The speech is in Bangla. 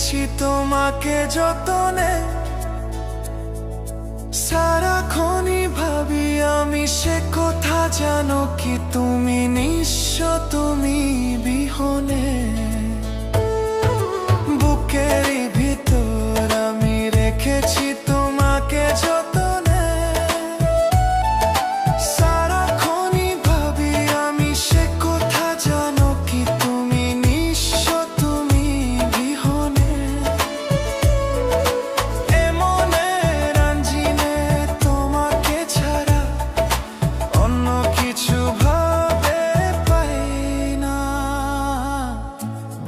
রেখেছি তোমাকে যতনে। সারাক্ষণই ভাবি আমি সে কথা জানো কি তুমি নিঃস্ব, তুমি বিহনে। বুকেরই ভিতর